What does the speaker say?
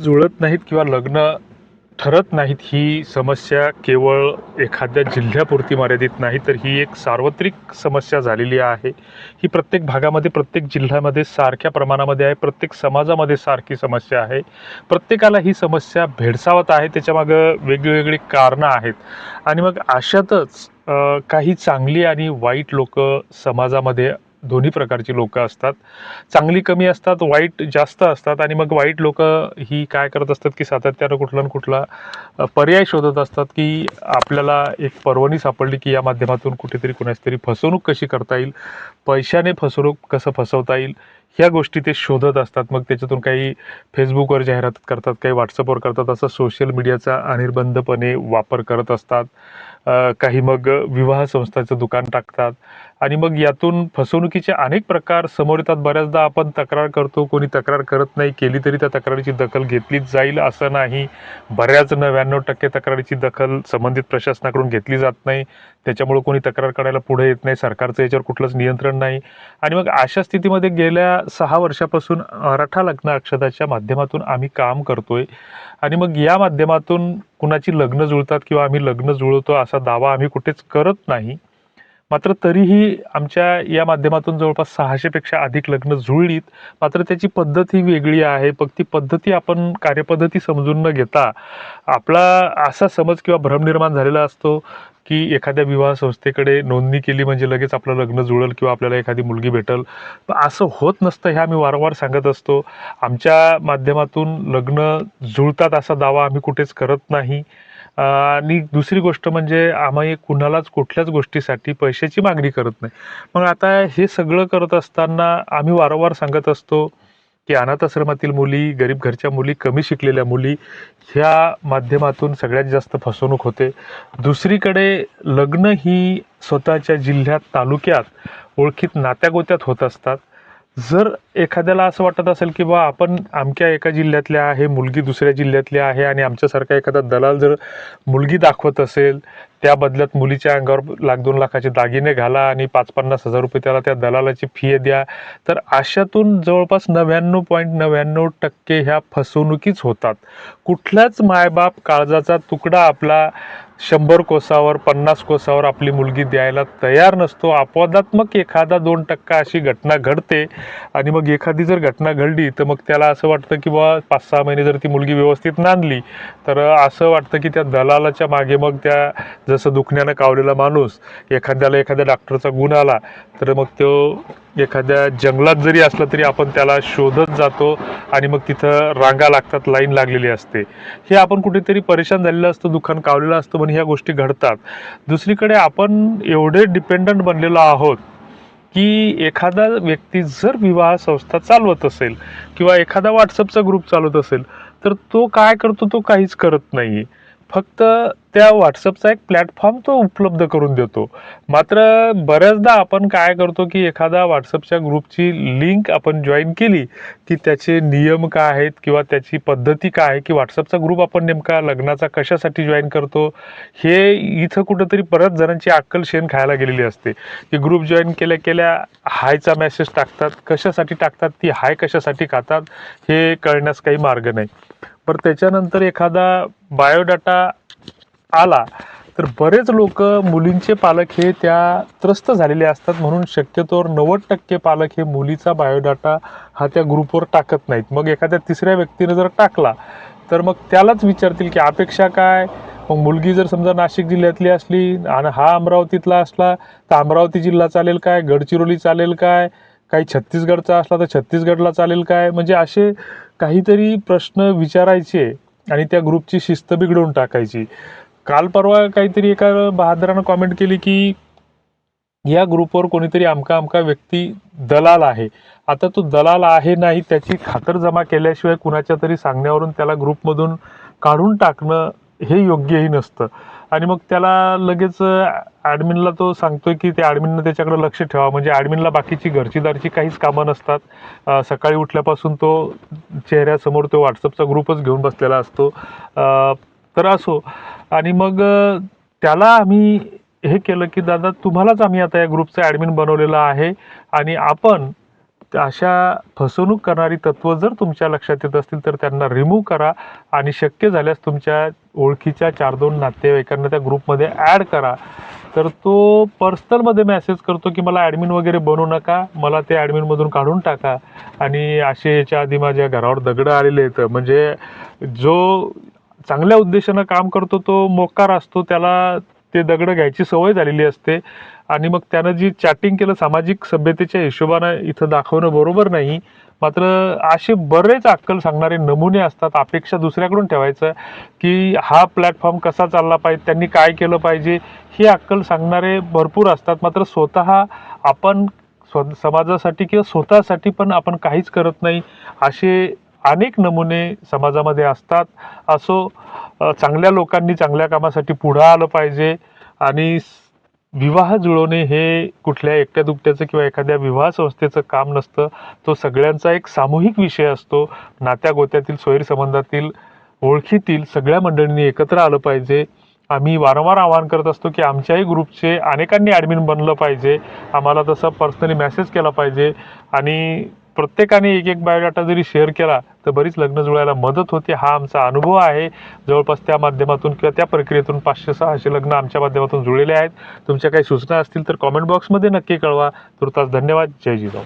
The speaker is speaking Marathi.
जुळत नाहीत किंवा लग्न ठरत नाहीत ही समस्या केवळ एखाद्या जिल्ह्यापुरती मर्यादित नाही तर ही एक सार्वत्रिक समस्या झालेली आहे. ही प्रत्येक भागामध्ये प्रत्येक जिल्ह्यामध्ये सारख्या प्रमाणामध्ये आहे प्रत्येक समाजामध्ये सारखी समस्या आहे. प्रत्येकाला ही समस्या भेडसावत आहे त्याच्यामागं वेगवेगळी कारणं आहेत. आणि मग अशातच काही चांगली आणि वाईट लोक समाजामध्ये दोन्ही प्रकारची लोकं असतात. चांगली कमी असतात वाईट जास्त असतात आणि मग वाईट लोक ही काय करत असतात की सातत्यानं कुठला ना कुठला पर्याय शोधत असतात की आपल्याला एक पर्वणी सापडली की या माध्यमातून कुठेतरी कुणाची तरी फसवणूक कशी करता येईल पैशाने फसवणूक कसं फसवता येईल ह्या गोष्टी ते शोधत असतात. मग त्याच्यातून काही फेसबुकवर जाहिरात करतात काही व्हॉट्सअपवर करतात असं सोशल मीडियाचा अनिर्बंधपणे वापर करत असतात. काही मग विवाह संस्थाचं दुकान टाकतात. आणि मग यातून फसवणुकीचे अनेक प्रकार समोर येतात. बऱ्याचदा आपण तक्रार करतो कोणी तक्रार करत नाही केली तरी त्या तक्रारीची दखल घेतलीच जाईल असं नाही. बऱ्याच नव्याण्णव टक्के तक्रारीची दखल संबंधित प्रशासनाकडून घेतली जात नाही. त्याच्यामुळे कोणी तक्रार करायला पुढे येत नाही. सरकारचं याच्यावर कुठलंच नियंत्रण नाही. आणि मग अशा स्थितीमध्ये गेल्या सहा वर्षापासून मराठा लग्न अक्षदाच्या माध्यमातून आम्ही काम करतोय. आणि मग या माध्यमातून कुणाची लग्न जुळतात किंवा आम्ही लग्न जुळवतो असा दावा आम्ही कुठेच करत नाही. मात्र तरीही आमच्या या माध्यमातून जवळपास सहाशेपेक्षा अधिक लग्न जुळलीत. मात्र त्याची पद्धत ही वेगळी आहे. पण ती पद्धती आपण कार्यपद्धती समजून न घेता आपला असा समज किंवा भ्रम निर्माण झालेला असतो की एखाद्या विवाह संस्थेकडे नोंदणी केली म्हणजे लगेच आपलं लग्न जुळल किंवा आपल्याला एखादी मुलगी भेटल. पण असं होत नसतं हे आम्ही वारंवार सांगत असतो. आमच्या माध्यमातून लग्न जुळतात असा दावा आम्ही कुठेच करत नाही. आणि दुसरी गोष्ट म्हणजे आम्ही कुणालाच कुठल्याच गोष्टीसाठी पैशाची मागणी करत नाही. मग आता हे सगळं करत असताना आम्ही वारंवार सांगत असतो की अनाथ आश्रमातील मुली गरीब घरच्या मुली कमी शिकलेल्या मुली ह्या माध्यमातून सगळ्यात जास्त फसवणूक होते. दुसरीकडे लग्न ही स्वतःच्या जिल्ह्यात तालुक्यात ओळखीत नात्यागोत्यात होत असतात. जर एखाद्याला असं वाटत असेल की बा आपण आमच्या एका जिल्ह्यातल्या आहे मुलगी दुसऱ्या जिल्ह्यातली आहे आणि आमच्यासारखा एखादा दलाल जर मुलगी दाखवत असेल त्या बदल्यात मुलीच्या अंगावर लाख दोन लाखाचे दागिने घाला आणि पाच पन्नास हजार रुपये त्याला त्या दलालाची फी द्या तर अशातून जवळपास नव्याण्णव पॉईंट नव्याण्णव टक्के ह्या फसवणुकीच होतात. कुठल्याच मायबाप काळजाचा तुकडा आपला शंभर कोसावर पन्नास कोसावर आपली मुलगी द्यायला तयार नसतो. अपवादात्मक एखादा दोन टक्का अशी घटना घडते आणि मग एखादी जर घटना घडली तर मग त्याला असं वाटतं की बा पाच सहा महिने जर ती मुलगी व्यवस्थित नांदली तर असं वाटतं की त्या दलालाच्या मागे मग त्या जसं दुखण्यानं कावलेला माणूस एखाद्याला एखाद्या डॉक्टरचा गुण आला तर मग तो एखाद्या जंगलात जरी असलं तरी आपण त्याला शोधत जातो आणि मग तिथं रांगा लागतात लाईन लागलेली असते. हे आपण कुठेतरी परेशान झालेलं असतं दुकान कावलेलं असतं म्हणून ह्या गोष्टी घडतात. दुसरीकडे आपण एवढे डिपेंडंट बनलेलो आहोत की एखादा व्यक्ती जर विवाह संस्था चालवत असेल किंवा एखादा व्हॉट्सअपचा ग्रुप चालवत असेल तर तो काय करतो तो काहीच करत नाही फक्त त्या व्हॉट्सअपचा एक प्लॅटफॉर्म तो उपलब्ध करून देतो. मात्र बऱ्याचदा आपण काय करतो की एखादा व्हॉट्सअपच्या ग्रुपची लिंक आपण जॉईन केली की त्याचे नियम काय आहेत किंवा त्याची पद्धती काय आहे की व्हॉट्सअपचा ग्रुप आपण नेमका लग्नाचा कशासाठी जॉईन करतो? हे इथं कुठंतरी बऱ्याच जणांची अक्कल शेण खायला गेलेली असते. की ग्रुप जॉईन केल्या केल्या हायचा मेसेज टाकतात. कशासाठी टाकतात? ती हाय कशासाठी खातात? हे कळण्यास काही मार्ग नाही. बरं त्याच्यानंतर एखादा बायोडाटा आला तर बरेच लोक मुलींचे पालक हे त्या त्रस्त झालेले असतात. म्हणून शक्यतोवर नव्वद टक्के पालक हे मुलीचा बायोडाटा हा त्या ग्रुपवर टाकत नाहीत. मग एखाद्या तिसऱ्या व्यक्तीने जर टाकला तर मग त्यालाच विचारतील की अपेक्षा काय? मग मुलगी जर समजा नाशिक जिल्ह्यातली असली आणि हा अमरावतीतला असला तर अमरावती जिल्हा चालेल काय? गडचिरोली चालेल काय? काही छत्तीसगडचा असला तर छत्तीसगडला चालेल काय? म्हणजे असे काहीतरी प्रश्न विचारायचे आणि त्या ग्रुपची शिस्त बिघडवून टाकायची. काल परवा काहीतरी एका बहादरानं कॉमेंट केली की या ग्रुपवर कोणीतरी आमका आमका व्यक्ती दलाल आहे. आता तो दलाल आहे नाही त्याची खातरजमा केल्याशिवाय कुणाच्या तरी सांगण्यावरून त्याला ग्रुपमधून काढून टाकणं हे योग्यही नसतं. आणि मग त्याला लगेच ॲडमिनला तो सांगतोय की ते ॲडमिननं त्याच्याकडे लक्ष ठेवा. म्हणजे ॲडमिनला बाकीची घरची दारची काहीच कामं नसतात. सकाळी उठल्यापासून तो चेहऱ्यासमोर तो व्हॉट्सअपचा ग्रुपच घेऊन बसलेला असतो. तर असो. आणि मग त्याला आम्ही हे केलं की दादा तुम्हालाच आम्ही आता या ग्रुपचं ॲडमिन बनवलेलं आहे आणि आपण अशा फसवणूक करणारी तत्त्व जर तुमच्या लक्षात येत असतील तर त्यांना रिमूव्ह करा आणि शक्य झाल्यास तुमच्या ओळखीच्या चार दोन नातेवाईकांना त्या ग्रुपमध्ये ॲड करा. तर तो पर्सनलमध्ये मेसेज करतो की मला ॲडमिन वगैरे बनवू नका मला ते ॲडमिनमधून काढून टाका. आणि असे याच्या आधी माझ्या घरावर दगडं आलेले आहेत. म्हणजे जो चांगल्या उद्देशानं काम करतो तो मोकार असतो त्याला ते दगडं घ्यायची सवय झालेली असते. आणि मग त्यानं जी चॅटिंग केलं सामाजिक सभ्यतेच्या हिशोबानं इथं दाखवणं बरोबर नाही. मात्र असे बरेच अक्कल सांगणारे नमुने असतात अपेक्षा दुसऱ्याकडून ठेवायचं की हा प्लॅटफॉर्म कसा चालला पाहिजे त्यांनी काय केलं पाहिजे ही अक्कल सांगणारे भरपूर असतात. मात्र स्वतः आपण स्व समाजासाठी किंवा स्वतःसाठी पण आपण काहीच करत नाही असे अनेक नमुने समाजामध्ये असतात. असो चांगल्या लोकांनी चांगल्या कामासाठी पुढं आलं पाहिजे आणि विवाह जुळवणे हे कुठल्या एकट्या दुकट्याचं किंवा एखाद्या विवाह संस्थेचं काम नसतं. तो सगळ्यांचा एक सामूहिक विषय असतो. नात्या गोत्यातील सोयीसंबंधातील ओळखीतील सगळ्या मंडळींनी एकत्र आलं पाहिजे. आम्ही वारंवार आवाहन करत असतो की आमच्याही ग्रुपचे अनेकांनी ॲडमिन बनलं पाहिजे. आम्हाला तसं पर्सनली मेसेज केला पाहिजे. आणि प्रत्येकाने एक एक बायोडाटा जरी शेअर केला तर बरीच लग्न जुळायला मदत होते. हा आमचा अनुभव आहे. जवळपास त्या माध्यमातून किंवा त्या प्रक्रियेतून पाचशे सहाशे लग्न आमच्या माध्यमातून जुळलेले आहेत. तुमच्या काही सूचना असतील तर कॉमेंट बॉक्समध्ये नक्की कळवा. तुर्तास धन्यवाद. जय जिजाऊ.